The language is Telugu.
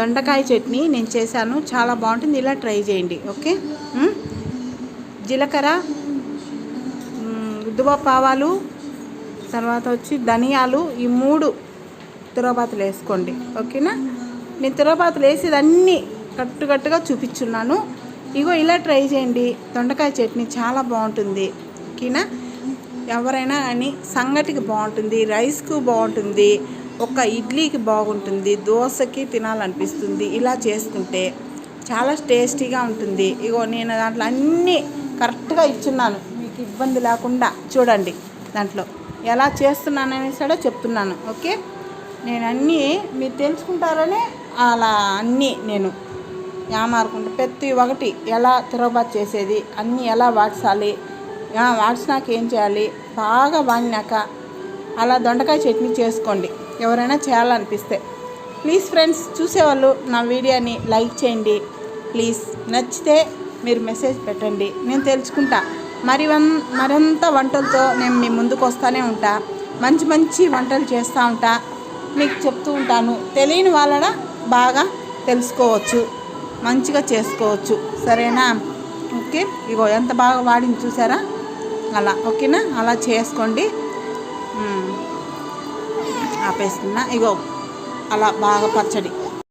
దొండకాయ చట్నీ నేను చేశాను. చాలా బాగుంటుంది. ఇలా ట్రై చేయండి. ఓకే? జీలకర్ర ఉద్దుపప్పు తర్వాత వచ్చి ధనియాలు ఈ మూడు తిరగబాతులు వేసుకోండి. ఓకేనా? నేను తిరగబాతులు వేసేది అన్నీ కట్టుకట్టుగా చూపించున్నాను. ఇగో ఇలా ట్రై చేయండి. దొండకాయ చట్నీ చాలా బాగుంటుంది. ఓకేనా? ఎవరైనా కానీ సంగటికి బాగుంటుంది. రైస్కు బాగుంటుంది. ఒక ఇడ్లీకి బాగుంటుంది దోశకి తినాలనిపిస్తుంది ఇలా చేసుకుంటే చాలా టేస్టీగా ఉంటుంది. ఇగో నేను దాంట్లో అన్నీ కరెక్ట్గా ఇచ్చున్నాను. మీకు ఇబ్బంది లేకుండా చూడండి దాంట్లో. ఎలా చేస్తున్నాను అనేసాడో చెప్తున్నాను ఓకే? నేను అన్నీ మీరు తెలుసుకుంటారనే అలా అన్నీ నేను యామారకుండా ప్రతి ఒకటి ఎలా తిరగబాటు చేసేది అన్నీ ఎలా వాడ్చాలి వాడ్చినాక ఏం చేయాలి బాగా వాడినాక అలా దొండకాయ చట్నీ చేసుకోండి. ఎవరైనా చేయాలనిపిస్తే. ప్లీజ్ ఫ్రెండ్స్ చూసేవాళ్ళు నా వీడియోని లైక్ చేయండి. ప్లీజ్ నచ్చితే మీరు మెసేజ్ పెట్టండి. నేను తెలుసుకుంటా. మరి వన్ మరింత వంటలతో నేను మీ ముందుకు వస్తూనే ఉంటా. మంచి మంచి వంటలు చేస్తూ ఉంటా. మీకు చెప్తూ ఉంటాను. తెలియని వాళ్ళ బాగా తెలుసుకోవచ్చు. మంచిగా చేసుకోవచ్చు. సరేనా? ఓకే. ఇగో ఎంత బాగా వాడింది చూసారా? అలా ఓకేనా? అలా చేసుకోండి. ఆపేస్తున్నా. ఇగో అలా బాగా పచ్చడి.